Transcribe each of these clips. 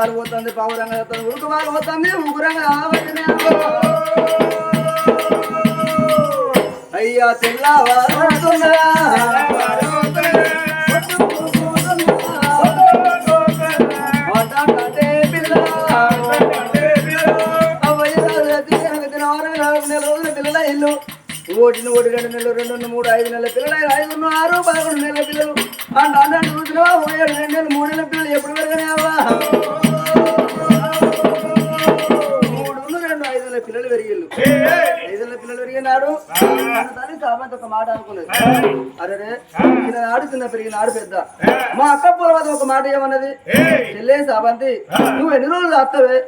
పాలు పోతుంది పౌరంగా పోతుంది ఉరుకు పాలు పోతుంది ఉగురంగా అయ్యా తెల్లవారుతున్నా పిల్లల ఇల్లు. ఓటిని ఓటి రెండు నెలలు రెండు మూడు ఐదు నెలల పిల్లలు ఐదు ఆరు పదకొండు నెలల పిల్లలు. అండ్ అన్నట్టు చూసినవా ఏడు రెండు నెలలు మూడు నెలల పిల్లలు ఎప్పుడు పెరగనే పిల్లలు సామంత ఒక మాట అనుకున్నది. అరే రే చిన్న ఆడు చిన్న పెరిగిన ఆడు పెద్ద. మా అక్క పూర్వత ఒక మాట ఏమన్నది? చెల్లే సాబంతి నువ్వు ఎన్ని రోజులు వస్తావే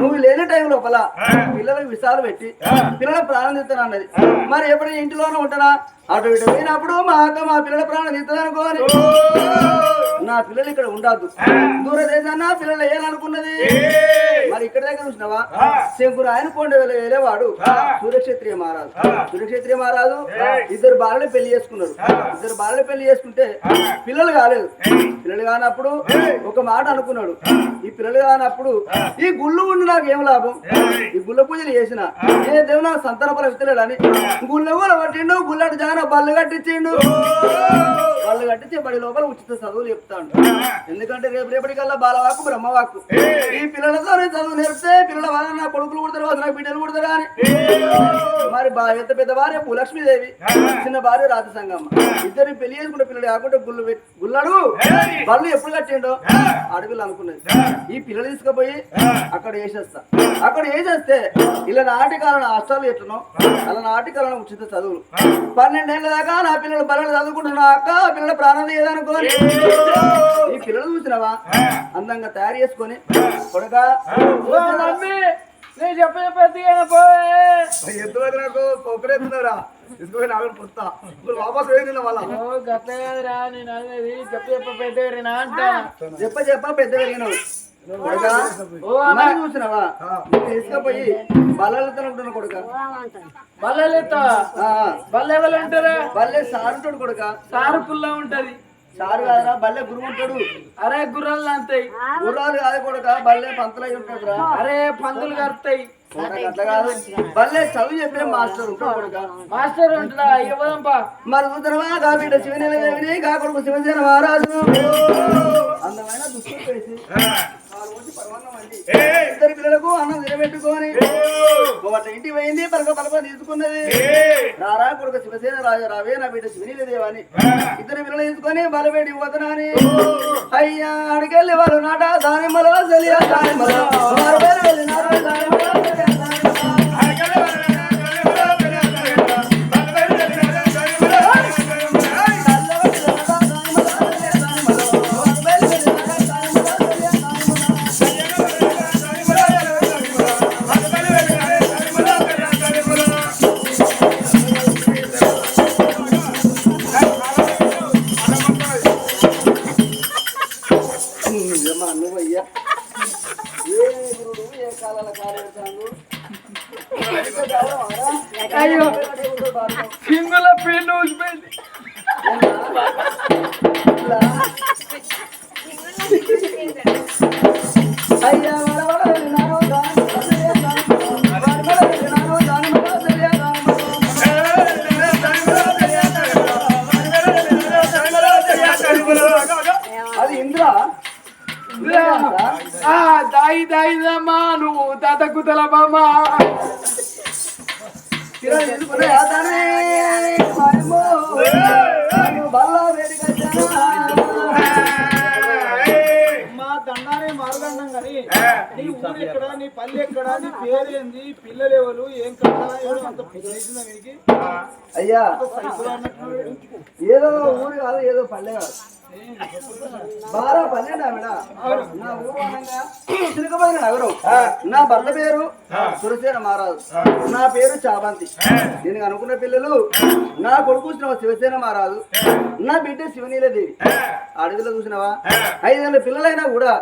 నువ్వు లేని టైం లోపల పిల్లలకు విషాలు పెట్టి పిల్లల ప్రాణం తీస్తాను అన్నది. మరి ఎప్పుడు ఇంటిలోనే ఉంటానా? అటు ఇటు పోయినప్పుడు మా అక్క మా పిల్లల ప్రాణం తీస్తుంది అనుకోని నా పిల్లలు ఇక్కడ ఉండద్దు. దూర పిల్లలు ఏలనుకున్నది మరి ఇక్కడ దగ్గర చూసినావా? శంకురు ఆయన కొండ వెళ్ళే వెళ్ళేవాడు సూర్యక్షత్రియ మహారాజు. సూర్యక్షత్రియ మహారాజు ఇద్దరు బాలలు పెళ్ళి చేసుకున్నారు. ఇద్దరు బాలలు పెళ్ళి చేసుకుంటే పిల్లలు కాలేదు. పిల్లలు కానప్పుడు ఒక మాట అనుకున్నాడు. ఈ పిల్లలు కానప్పుడు ఈ గుళ్ళు ఉండి నాకు ఏం లాభం? ఈ గుళ్ళ పూజలు చేసిన. ఏ దేవుడు నాకు సంతాన ఫలం ఇస్తలేడని గుళ్ళ కూడా పట్టిండు గుళ్ళటి జాన బళ్ళు కట్టించిండు. బళ్ళు కట్టించి బడి లోపల ఉచిత చదువులు చెప్తాడు. ఎందుకంటే రేపు రేపటికల్లా బాలవాకు బ్రహ్మవాకు. ఈ పిల్లలతో చదువు నేర్పితే పిల్లల వల్ల నా కొడుకులు వల్ల నా బిడ్డలు పుడతారు అని. మరి ఎంత పెద్ద భార్య? భూలక్ష్మీదేవి చిన్న భార్య రాజ సంగమ్మ. ఇద్దరు పెళ్ళి చేసుకుంటే పిల్లలు కాకుండా గుళ్ళు గుళ్ళడు? బళ్ళు ఎప్పుడు కట్టిండో? అడవిలు అనుకున్నది. ఈ పిల్లలు తీసుకుపోయి అక్కడ వేసేస్తా. అక్కడ వేసేస్తే ఇలా నాటి కాలం అష్టాలు ఎట్లనో అలా నాటి కాలం ఉచిత చదువులు. పన్నెండేళ్ళ దాకా నా పిల్లలు బల్లలు చదువుకుంటున్నా అక్క? పిల్లల ప్రాణం లేదనుకోని ఈ పిల్లలు చూసినావా? అందంగా తయారు చేసుకొని కొడక నేను చెప్పే ఎంతమంది నాకు పొక్కరేస్తున్నారా తీసుకుపోయి నాలుగు పుస్తా ఇప్పుడు వాపస్ వేయకుండా వాళ్ళ ఓ గట్ల కాదురా నేను అనేది చెప్పు చెప్ప పెద్దగా అంటా చెప్ప చెప్ప పెద్ద పెరిగినావు. చూసినావా? తీసుకుపోయి బల్లలతో ఉంటున్న కొడుక. బల్లెత్తా బల్లె ఎవరు ఉంటారా బల్లె సారుంటాడు కొడుక. సారు పుల్ల ఉంటది. సారు కాదురా బల్లె గురువు ఉంటాడు అరే గుర్రాలు అంతాయి గుర్రాలు కాదు కొడుక బల్లె పంతులై ఉంటాడు రా. అరే పందులు కడతాయి. అట్లా కాదు. బల్లె చదువు చెప్పిన మాస్టర్ ఉంటాడు మాస్టర్ ఉంటుందా ఇవ్వదంపా మరి చూద్దామా కాబిడ్డ శివనేల దేవిని కాకొడుకు శివసేన మహారాజును. అందమైన దుస్తులు ఇద్దరు పిల్లలకు అన్నం నిలబెట్టుకొని ఒకటి ఇంటి పోయింది పలక పలక తీసుకున్నది. రారా కొడుకు శివసేన రాజా రావే నా బిడ్డ శివనీల దేవాని. ఇద్దరు పిల్లలు తీసుకొని బలబెట్టి పోతున్నాని అయ్యా అడికెళ్ళి వాళ్ళు నాట దానిమ్మలో తెలియ దానిమ్మలో. వెళ్ళినారు దానిమ్మలో. దండానే మారుగండం కానీ నీ ఊరు ఎక్కడ నీ పల్లె ఎక్కడ నీ పేరు ఏంది పిల్లలు ఎవరు ఏం ఎవరు అంత అయ్యా ఏదో ఊరు కాదు ఏదో పల్లె కాదు. బారా పల్లె మేడ నా ఊరు అనగా నగరం. నా భర్త పేరు సురసేన మహారాజు. నా పేరు చాబంతి. నేను అనుకున్న పిల్లలు నా కొడుకు శ్రమ శివసేన మహారాజు. నా బిడ్డ శివనీలదేవి. అడవిలో చూసినావా? ఐదేళ్ళ పిల్లలైనా కూడా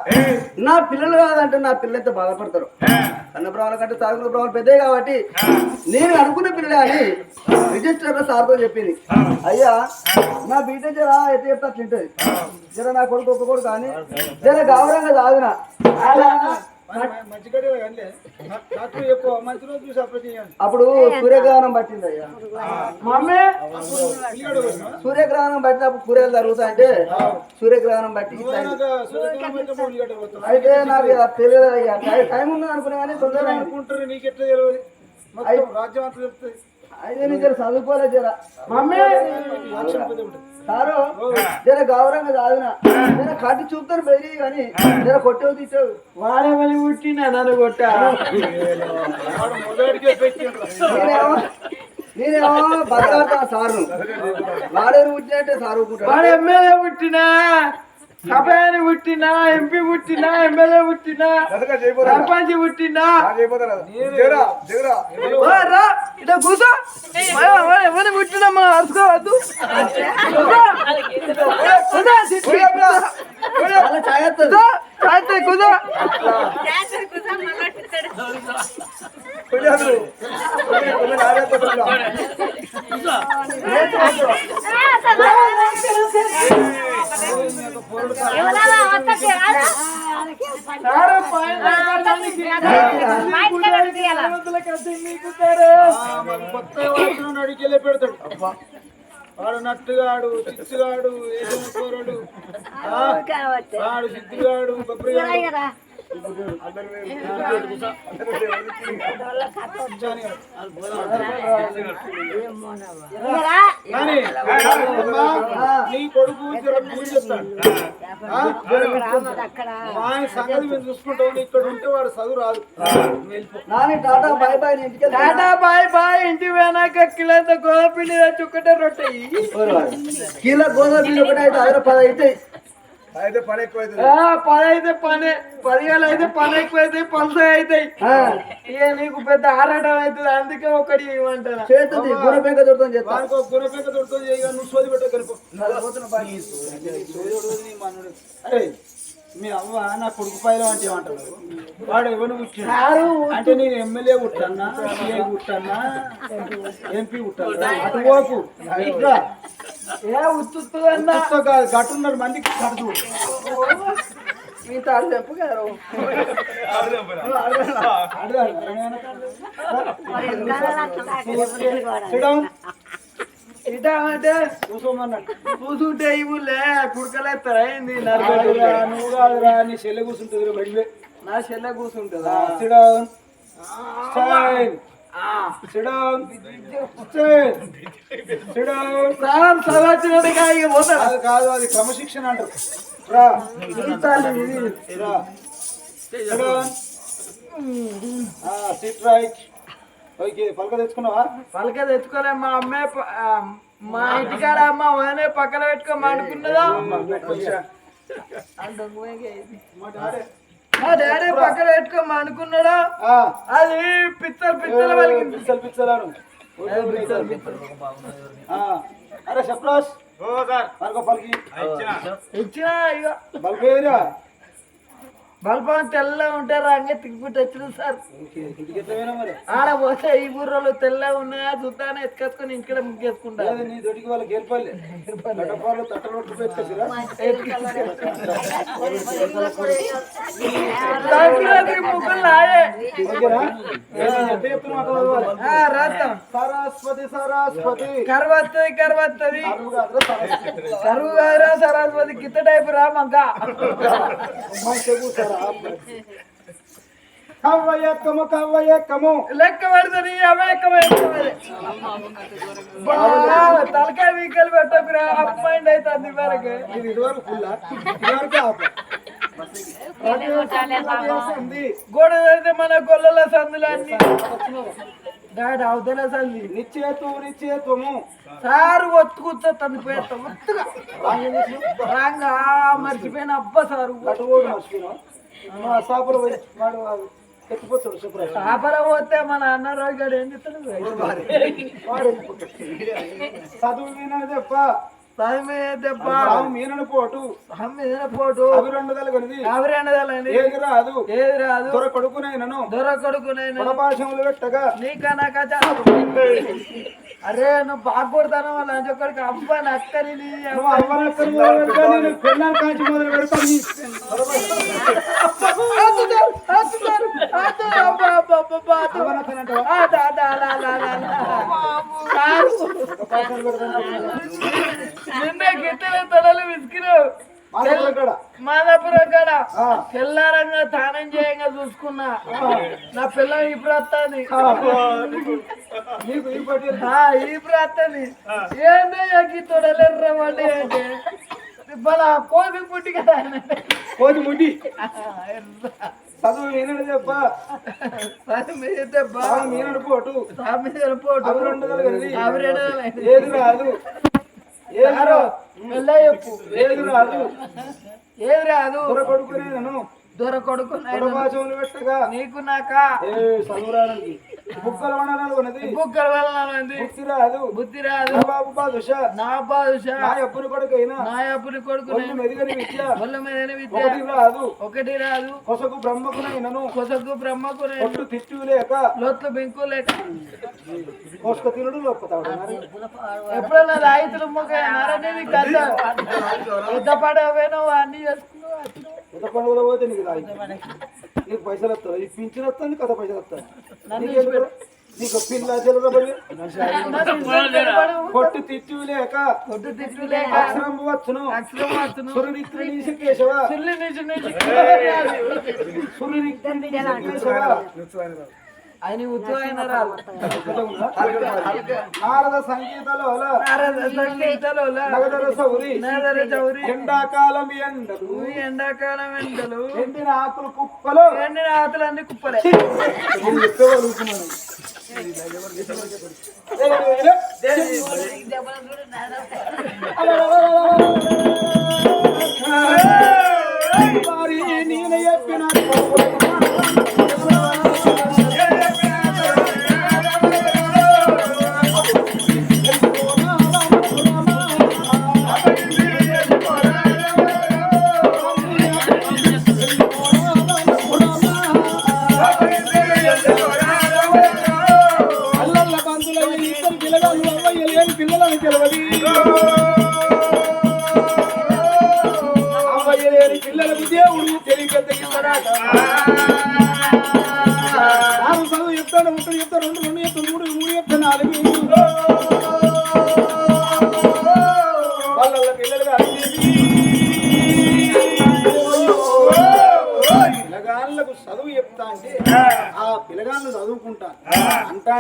నా పిల్లలు కాదంటే నా పిల్లలతో బాధపడతారు? అన్న బ్రాహ్మణ కంటే సాగుల బ్రాహ్మణ పెద్దే కాబట్టి నేను అనుకున్న పిల్లలే అని రిజిస్టర్ సార్తో చెప్పింది. అయ్యా నా బిడ్డ జర ఎట్లా చెప్తా తింటది జర నా కొడుకు ఒక్క కొడుకు కానీ జర గౌరవంగా సాగున. అప్పుడు సూర్యగ్రహణం పట్టింది అయ్యా మమ్మీ? సూర్యగ్రహణం పట్టినప్పుడు కూరలు జరుగుతా అంటే సూర్యగ్రహణం బట్టి అయితే నాకు తెలియదు అయ్యా టై- ఉంది అనుకున్నా కానీ తొందరగా. అనుకుంటారు నీకు ఎట్లా తెలియదు? మొత్తం రాజ్యం అంతా చెప్తుంది. అయితే నేను జర చదువుకోలేదు జర. మమ్మీ! సారు జర గౌరవంగా చదివిన. జర కట్టి చూపుతారు బెదిరి కానీ జర కొట్టేవు తిట్టావు వాడేమని పుట్టినా నన్ను కొట్టా? వాడు నేనేమో బతలాడతాను సారు వాడేరు పుట్టినట్టే సారు. వాడు ఎమ్మెల్యే పుట్టినా సభని పుట్టినా ఎంపీ పుట్టినా ఎమ్మెల్యే పుట్టినా సర్పంచ్ పుట్టినా. ఇట్లా ఎవరిని పుట్టినా మనం అరుచుకోవద్దు వాళ్ళ ఛాయ్ వస్తుంది. కూర్చో సారు పైన కొత్త వాడుతున్నాడు అడికెళ్ళి పెడతాడు వాడు నట్టుగాడు చిచ్చుగాడు వాడు సిద్ధిగాడు బొబ్బరిగాడు నీ కొడుకు ఆయన సంగతి మేము చూసుకుంటాం ఇక్కడ ఉంటే వాడు చదువు రాదు టాటా బాయ్ బాయ్ ఇంటికి టాటా బాయ్ బాయ్ ఇంటి పోయినాక కిలోంత గోధుమపిండి తెచ్చుకుంటే రొట్టె కిలో గోధుమ పిండి ఒకటి అయితే అదే పది అయితే. అయితే పని ఎక్కువైతుంది ఆ, పది అయితే పని పదివేలు అయితే పని ఎక్కువ అయితే పనులు అవుతాయి ఇక నీకు పెద్ద ఆరాటం అవుతుంది అందుకే ఒకటి ఇవ్వమంటారా? చేస్తుంది గుణ పెంక దొరుకుతుంది చెప్తా. వానికి ఒక గుణపేక దొరుకుతుంది నువ్వు సోది పెట్ట మీ అవ్వ నా కొడుకు పైలో అంటే ఏమంటారు? వాడు ఎవరు పుట్టిండు? అంటే నేను ఎమ్మెల్యే పుట్టన్నా సిఐ పుట్టన్నా ఎంపీ పుట్టన్నా అటు పోకు. ఇట్లా. ఏ ఉత్తున్నా ఉత్తుతో కాదు గట్టున్నర మందికి కడుతూ మీ తాడు చెప్పు కదా ఇటా అంటే కూర్చోమన్నట్టు కూసుంటే ఏంది నువ్వు కాదురా నీ చెల్లె నా చెల్లె కూసుంటుందా? సిడౌన్. కాదు అది క్రమశిక్షణ అంటారు. రా. SIT right. ఓకే పలక తెచ్చుకున్నావా? పలక తెచ్చుకోలే మా అమ్మే మా ఇంటికాడ అమ్మ వదినే పక్కన పెట్టుకోమా అనుకున్నదా మా డాడీ. పక్కన పెట్టుకోమా అనుకున్నాడా ఆ, అది పిచ్చలు పిచ్చలు పలికింది. పిచ్చలు పిచ్చలాను అరే షప్రాస్ పలక పలికి. ఇచ్చిన. ఇక బల్బేరా బల్బం తెల్ల ఉంటే రంగే తిక్కుపుట్టి వచ్చింది సార్. ఆడ పోతే ఈ బుర్రలు తెల్ల ఉన్నాయా చూస్తానే ఎత్తుకొచ్చుకొని ఇంటికి ముగ్గేసుకుంటా. లేదు నీ దొడికి వాళ్ళకి గెలిపాలి. గడపాలు తట్టలు పట్టుకు పెట్టుకొచ్చిరా సంక్రాంతి ముగ్గులు నాయే. ఓకేనా? ఏదో ఎట్ట చెప్తున్నా అట్లా చదవాలి. ఆ, రాద్దాం సరస్వతి సరస్వతి. కరవత్తది. కరవత్తది సరస్వతి. కరువు గారా సరస్వతి. కిత్త టైపు రా కవ్వయ్య కమ్ము లెక్క పెడుతుంది తలకాయ వీకలు పెట్టకురా అప్పాయింట్ అవుతుంది వరకు ఇది ఇదివరకు ఫుల్లా ఇదివరకు ఆపు. ఉంది. గోడ అయితే మన గొల్లల సందులు అన్ని డాడీ అవతల సంది నిశ్చేతు నిశ్చేతము సారు ఒత్తుకుతా తంది పోయేస్తా ఒత్తుగా. రాంగా మర్చిపోయిన అబ్బ సారు. పోయి వాడు ఆపర పోతే మన అన్న రోజు గారు ఏం చెప్తాడు. చదువు మీనని పోటు. పోటు. అవి రెండు కలగనిది ఆవిరేనదాలని ఏది రాదు. ఏది రాదు. దొర కొడుకునైనను. దొర కొడుకునైనా పడపాశములు పెట్టగా నీకా నాకా అరే నువ్వు బాగా కొడతాను వాళ్ళ ఒక్కడికి అబ్బా నక్కని. సారు, నిన్నే గిట్టెల తొడలు విసికినావు. మాదాపురం కాడ. తెల్లారంగా తానం చేయంగా చూసుకున్నా. నా పిల్ల ఇప్పుడు వస్తుంది ఇప్పుడు వస్తుంది ఏందో ఈ తొడలేర్రా మళ్ళీ అంటే? మన కోసి పుట్టి కదా కోతి ముడ్డి చదువు మీనని చెప్ప. మీనని పోటు అవి రెండు ఏది రాదు? ఏది రాదు? ఏది రాదు? దొర కొడుకునేనను దొర కొడుకు నాయనా. పడపాశములు పెట్టగా నీకు నాక. ఏ చదువురానికి బుక్కల వండనాలు ఉన్నది. బుక్కల వల్ల బుద్ధి రాదు. బుద్ధి రాదు. బాబు బాదుష. నా బాదుషా. నా ఎప్పుడు కొడుకైనా. నా అప్పుడు కొడుకు మెరుగని విద్య. వల్ల మీద విద్య. ఒకటి రాదు. ఒకటి రాదు. కొసకు బ్రహ్మకునైనను. కొసకు బ్రహ్మకు నేను ఒట్టు తిట్టు లేక. లోట్లు బెంకు లేక. కోసుక తినుడు లోపుతాడు ఎప్పుడన్నా రైతులు మొక్క నరనేది కథ. పెద్ద పడవేనో అన్ని చేసుకున్నావు? ఎంత పండుగలో పోతే నీకు రాయి నీకు పైసలు వస్తాయి? ఈ పింఛన్ వస్తుంది కథ పైసలు వస్తాయి? నీకు పిల్ల కొట్టు తిట్టు లేక కొట్టు తిట్టు లేక అక్షరం వచ్చును సురునిత్రి నీసి కేశవ? సురునిత్రి నీసి కేశవ? ఆయన నారద సంగీతలో ఎండాకాలం ఎండలు. ఎండాకాలం ఎండలు. ఎండిన ఆకులు కుప్పలు. ఎండిన ఆతలన్నీ కుప్పలే. నేను చెప్పగలుగుతున్నాను మరి నేను చెప్పిన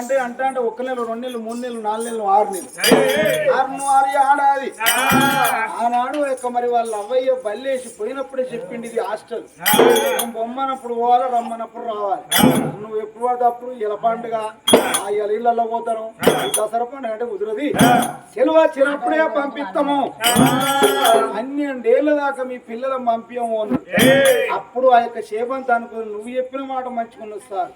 అంట అంటే అంట ఒక్క నెల రెండు నెలలు మూడు నెలలు నాలుగు నెలలు ఆరు నెలలు. ఆరు ఆరు ఆడాది ఆనాడు యొక్క మరి వాళ్ళ అవ్వయ్య బల్లేసి పోయినప్పుడే చెప్పింది ఇది హాస్టల్. బొమ్మనప్పుడు పోవాలి రమ్మనప్పుడు రావాలి. నువ్వు ఎప్పుడు పడితే అప్పుడు ఇలా పండుగ ఆ ఇలా ఇళ్ళల్లో పోతాను. దసరా పండుగ అంటే కుదరది. సెలవు వచ్చినప్పుడే పంపిస్తాము. పన్నెండేళ్ళ దాకా మీ పిల్లలను పంపించము. అప్పుడు ఆ యొక్క చేపంత అనుకుని నువ్వు చెప్పిన మాట మంచుకున్నది సార్.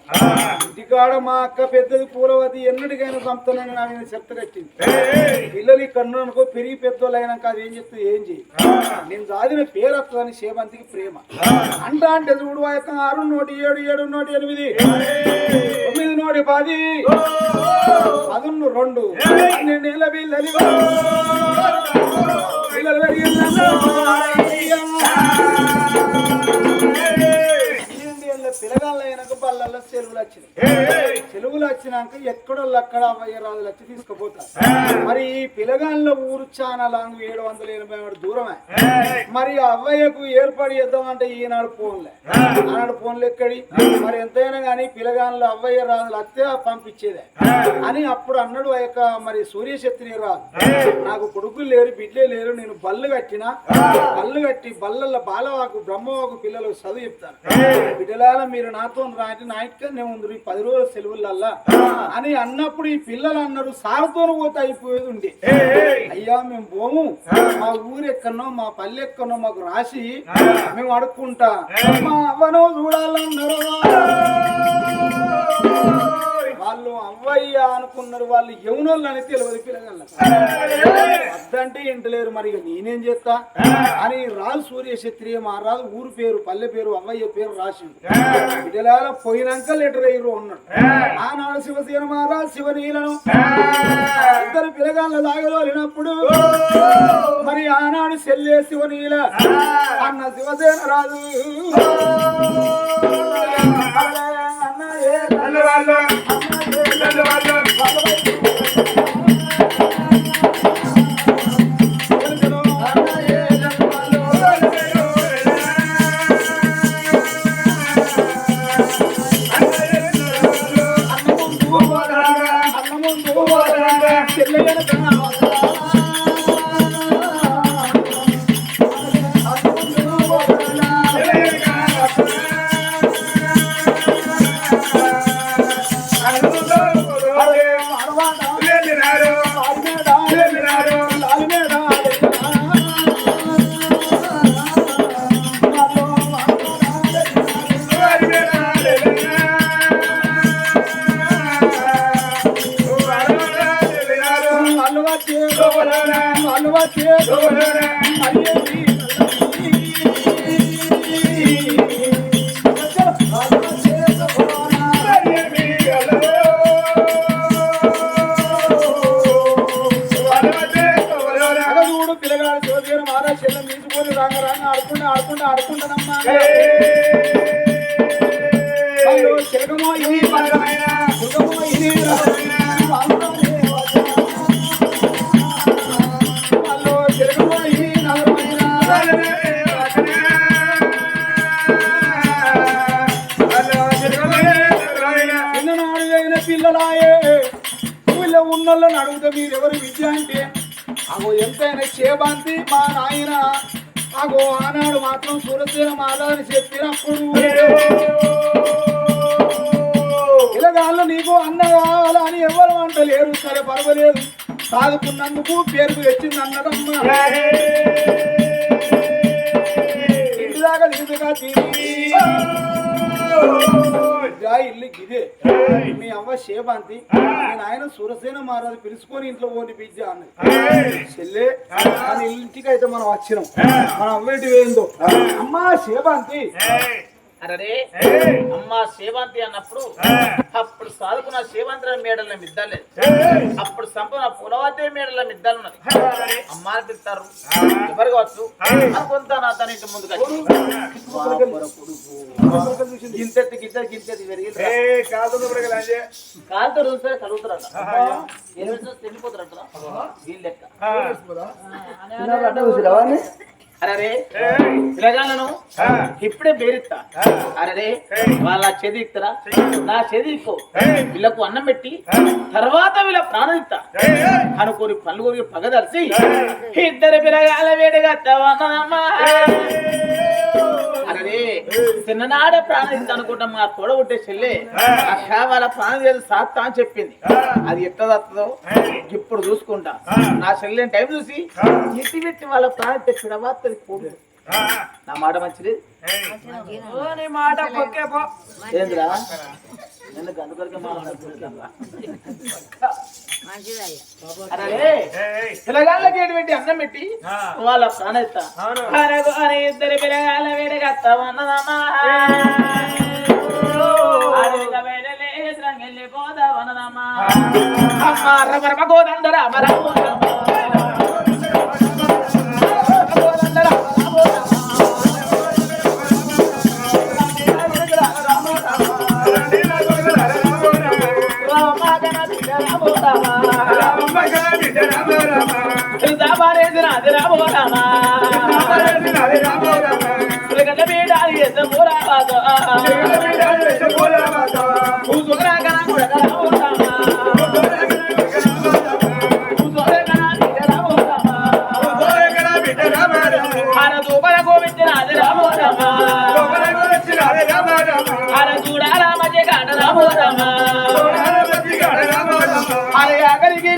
ఇంటికాడ కాడ మా అక్క పెద్దది పూలవతి ఎన్నటికైనా సంతానని నా మీద చెత్త కట్టింది. పిల్లలు కన్ను అనుకో పెరిగి పెద్దోళ్ళు అయినాక అది ఏం చెప్తే ఏం చేయి నేను చదివిన పేరు వస్తుందని సేవంతికి ప్రేమ. అంటా అంటే చూడు యొక్క ఆరు నోటి ఏడు ఏడు నోటి ఎనిమిది. తొమ్మిది నోటి పది. పదున్ను రెండు. పన్నెండేళ్ళ పిల్లలు పిల్లలు పిల్లగాళ్ళ అయినాక బళ్ళల్లో చెరువులు వచ్చినాయి. చెరువులు వచ్చినాక ఎక్కడో అక్కడ అవ్వయ్య రాజులు వచ్చి తీసుకుపోతారు. మరి ఈ పిల్లగాళ్ళ ఊరు చాలా లాంగ్ ఏడు వందల ఎనభై మూడు దూరమే. మరి అవ్వయ్యకు ఏర్పాటు చేద్దామంటే ఈనాడు ఫోన్లే. ఆనాడు ఫోన్లు ఎక్కడి? మరి ఎంతైనా కానీ పిల్లగాళ్ళు అవ్వయ్య రాజులు వస్తే పంపించేదే. అని అప్పుడు అన్నాడు ఆ యొక్క మరి సూర్యశక్తిని రాదు నాకు కొడుకులు లేరు బిడ్డలే లేరు నేను బళ్ళు కట్టినా. బళ్ళు కట్టి బల్లల్లో బాలవాకు బ్రహ్మవాకు పిల్లలకు చదువు చెప్తాను. బిడ్డలాల మీరు నాతో రాటి నా ఇంటికనే ఉంది ఈ పది రోజుల సెలవులల్లా అని అన్నప్పుడు ఈ పిల్లలు అన్నారు సారుతో పోతే అయిపోయేది ఉండే. అయ్యా మేము పోము. మా ఊరు ఎక్కడనో మా పల్లె ఎక్కడనో మాకు రాసి మేము అడుక్కుంటా. మా అవ్వనో చూడాలన్నారు. వాళ్ళు అవ్వయ్య అనుకున్నారు వాళ్ళు. యమునోళ్ళు అని తెలియదు పిల్లగల అద్దంటే ఇంటలేరు మరి ఇక నేనేం చేస్తా? అని రాజు సూర్య క్షత్రియ మహారాజు ఊరు పేరు పల్లె పేరు అవ్వయ్య పేరు రాసిండు. విడలాల పోయినాక లెటర్ అయ్యారు ఉన్నాడు ఆనాడు శివసేన మహారాజు శివనీలను ఇద్దరు పిల్లగాళ్ళ దాగలోలినప్పుడు మరి ఆనాడు సెల్లే శివనీల అన్న శివసేన రాజు. అన్న ఏ Hello, hello. చూడు ఉన్నోళ్ళని అడిగితే మీరెవరు విద్య అంటే? అగో ఎంతైనా చేబాంతి మా నాయన. అగో ఆనాడు మాత్రం సూరసేన మాదని చెప్పినప్పుడు. ఇలాగాళ్ళు నీకు అన్న కావాలా అని ఎవరు అంటలేరు. సరే పర్వాలేదు. సాదుకున్నందుకు పేరుకు తెచ్చింది అన్నదమ్మా ఇంటి దాకా తీసుగా జా ఇల్లు ఇదే. మీ అవ్వ శేబాంతి నేను ఆయన సూరసేన మహారాజు పిలుచుకొని ఇంట్లో ఓని బిజ్జ అన్నది. చెల్లె ఇంటికి అయితే మనం వచ్చినాం. మన అవ్వేటి ఏందో? అమ్మా శేబాంతి అరే అమ్మ సేవంతి అన్నప్పుడు అప్పుడు సాదుకున్న సేవంతి మేడల మిద్దలే. అప్పుడు సంపూర్ణ పులవతే మేడల మిద్దలు ఉన్నది. అమ్మాని పిలుస్తారు. ఎవరు కావచ్చు? అనుకుంటా నా తన ఇంటి ముందుకు గింతెత్తి గింతెత్తి గింతెత్తి పెరిగి కాలుతో చూస్తే కలుగుతారట ఎనిమిది చూస్తే వెళ్ళిపోతారట వీళ్ళ అరే పిల్లగాళ్ళను ఇప్పుడే బేరిస్తా అరే వాళ్ళ చదివిస్తారా నా చదివికో వీళ్ళకు అన్నం పెట్టి తర్వాత వీళ్ళ ప్రాణం ఇస్తా అనుకోని పనులు కొరికి పగదర్చి ఇద్దరు పిల్లగాళ్ళ వేడిగా అరే చిన్ననాడే ప్రాణం ఇస్తా అనుకుంటా మా తోడబుట్టే చెల్లె. అక్క వాళ్ళ ప్రాణం చేసి సాత్తా అని చెప్పింది. అది ఎట్లా వస్తుందో ఇప్పుడు చూసుకుంటా. నా చెల్లెని టైం చూసి ఎట్టి పెట్టి వాళ్ళ ప్రాణం తెచ్చిడవా తెలియదు నా మాట మంచిది? మాట పొక్కే పో. ఏంద్రా? పిల్లగాళ్ళకి ఎటువంటి అన్నం పెట్టి? వాళ్ళ అని ఇద్దరు పిల్లగాళ్ళ వేడలేసిరంగెళ్ళి పోదామన్నదమ్మా అమ్మ రమరమ గోదండర అమరమ్మ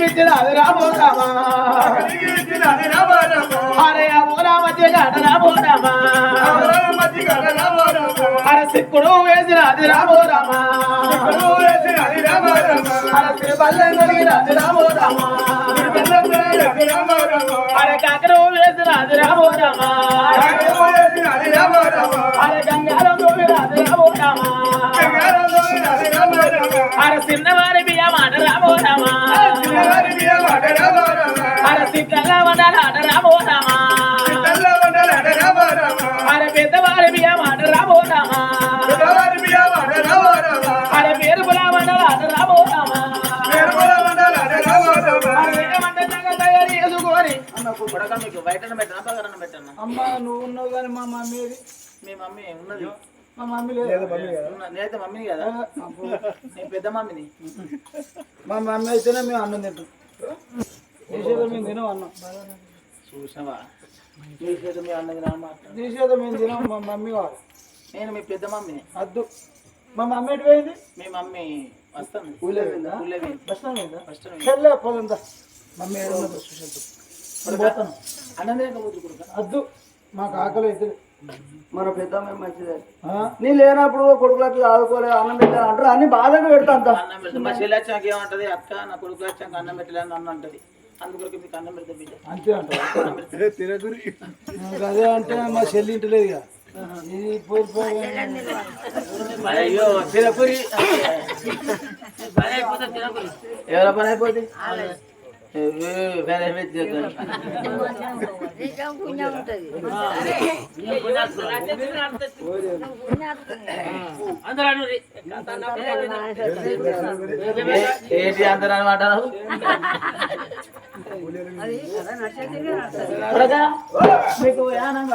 అక్కడికి విచ్చినాది రామో రామా అరే అమోరా మధ్య గడ రామో రామా అరే సిక్కుడు వేసినాది రామో రామా అరే తిరుపల్లె నొరిగినాది రామో రామా అరే కాకరు వేసినాది రామో రామా అరే గంగారం నొరిగినాది రామో రామా అరే చిన్నవారి బియ్యమాట రామా అరే రామా అరే పెద్దవారి బయటన పెట్టనా పగరన పెట్టనా అమ్మ నువ్వు ఉన్నావు కానీ మా మమ్మీ? మీ మమ్మీ ఉన్నది. మా మమ్మీ లేదు? నేనైతే మమ్మీని కదా? నేను పెద్ద మమ్మీని. మా మమ్మీ అయితేనే మేము అన్నం తింటాం. మేము తినం అన్నం. చూసావా? మీ చేత మీ అన్నది నా తీసేదో మేము తినం మా మమ్మీ కావాలి నేను మీ పెద్ద మమ్మీని. అద్దు. మా మమ్మీ ఎటు పోయింది? మీ మమ్మీ వస్తాను ఊళ్ళో పోయిందా? ఊళ్ళో పోయింది. ఫస్ట్ మమ్మీ చూసేద్దాం. అద్దు మాకు ఆకలి అయితే. మన పెద్దమ్మ మంచిదే? నీ లేనప్పుడు కొడుకులకు ఆదుకోలేదు అన్నం పెట్టాను అంటారు. అన్ని బాధగా పెడతా అంత. అన్నం పెడతా మా చెల్లి వచ్చాక ఏమంటది? అక్క నా కొడుకు వచ్చాక అన్నం పెట్టలేని అన్న అంటది. అందుకొరకు మీకు అన్నం పెడతా బిడ్డ. అంతే అంటారు అదే అంటే మా చెల్లి ఇంటలేదు అయ్యో తిరపురి ఎవరి పని అయిపోతుంది ఏంటి అందరూ అనమాట మీకు యానం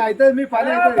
అయితే మీ పని అవుతుంది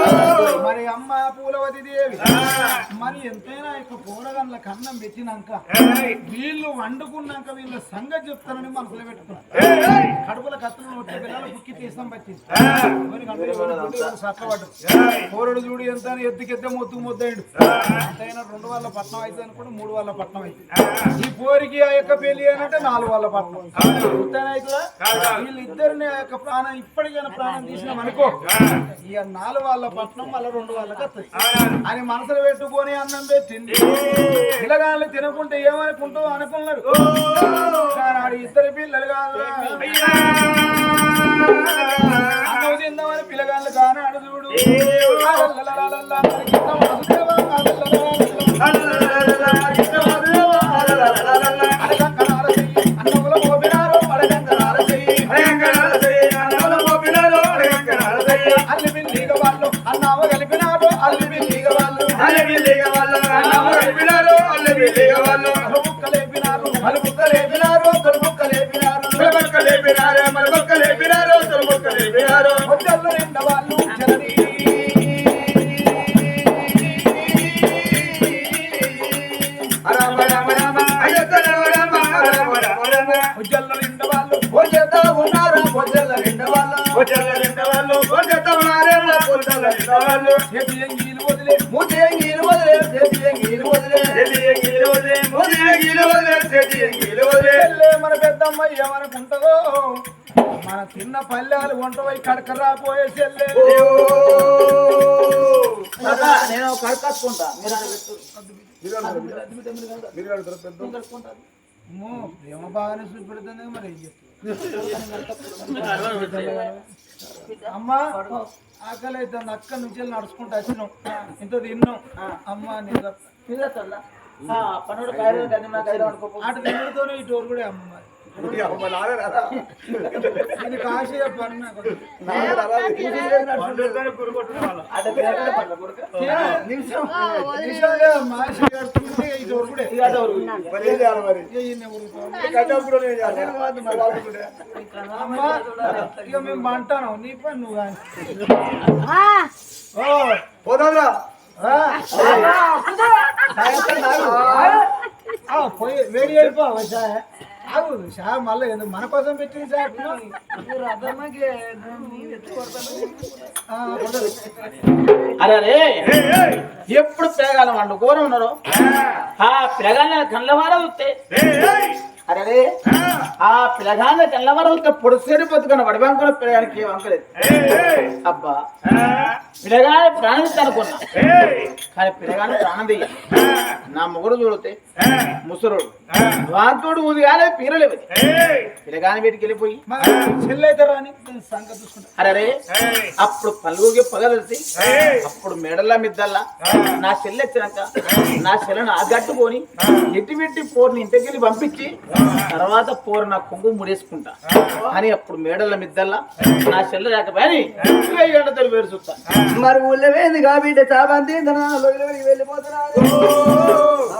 మరి అమ్మ పూలవతి దేవి మరి ఎంతైనా ఇక పూలగండ్ల కన్నం పెట్టినాక వీళ్ళు వండుకున్నాక వీళ్ళ సంగతి చెప్తానని మనసులో పెట్టుకున్నారు కడుపుల కత్తులు నోట్ల పిల్లలు బుక్కి తీసాం పట్టింది సత్తపడ్డు పోరుడు చూడు ఎంత అని ఎత్తుకెత్తే మొత్తు ముద్దయిండు. ఎంతైనా రెండు వాళ్ళ పట్నం అయితే అనుకుంటే మూడు వాళ్ళ పట్నం అయితే. ఈ పోరికి ఆ యొక్క పెళ్ళి అంటే నాలుగు వాళ్ళ పట్నం. వీళ్ళిద్దరిని ఆ యొక్క ప్రాణం ఇప్పటికైనా ప్రాణం తీసినాం అనుకో. ఇక నాలుగు వాళ్ళ పట్నం మళ్ళీ రెండు వాళ్ళకి వస్తుంది అని మనసులో పెట్టుకొని అన్నం పెట్టింది పిల్లగాళ్ళు తినకుంటే ఏమనుకుంటూ అనుకున్నారు కానీ ఇద్దరు పిల్లలు కాదు అన్నం తిందామని పిల్లగాళ్ళు కానీ చూడు పల్లెలు వంట పోయి కడకరాపోయే చెల్లె అబ్బా, నేను కడకట్టుకుంటా మీరు అది పెట్టు. అమ్మో, ప్రేమ బాగానే చూపెడుతుంది మరి. ఏం చెప్తావు? అమ్మ ఆకలి అయితే అక్క నుంచి వెళ్ళి నడుచుకుంటూ వచ్చినాం. ఇంత తిన్నాం. అమ్మ? ఆ, పనుడు. అటు ఇటు ఊరు కూడా అమ్మ మరి. మేము అంటాను నీ పని నువ్వు కానీ. ఓ పోదాంరా. ఆ. ఆ, పోయి వేడి అయిపోవా షాయ్ ఆగు షాయ్ మళ్ళీ ఎందుకు మన కోసం పెట్టింది సార్? అరే అరే ఎప్పుడు పిలగాలం వాళ్ళు ఘోరం ఉన్నారు ఆ. పిలగాళ్ళ కళ్ళవార వస్తే అరే ఆ. పిలగాళ్ళ కళ్ళవార వస్తే పొడిసేడు బతుకున్న వడిబంకుల పిలగానికి ఏం అంకలేదు అబ్బా. పిలగాని ప్రాణం అనుకున్నా. కానీ పిలగాని ప్రాణం తీయ నా మొగుడు చూడితే ముసరుడు వాంతుడు ఊదిగానే పీరలేవు పిలగాని వీటికి వెళ్ళిపోయి. మా చెల్లి అయితే రాని సంగతి చూసుకుంటా. అరే అప్పుడు పలుగుకి పగలిసి అప్పుడు మెడల మిద్దల్లా నా చెల్లి వచ్చినాక నా చెల్లెను ఆ. గట్టుకొని ఎట్టి పెట్టి పోరుని ఇంటికి పంపించి తర్వాత పోరు నా కొంగు ముడేసుకుంటా. అని అప్పుడు మేడల మిద్దల్లా నా చెల్లె రాకపోయి ఎండతో వేరు చూస్తా. మరి ఊళ్ళో వేంది కాబిడ్డ చాబంది వెళ్ళిపోతున్నాడు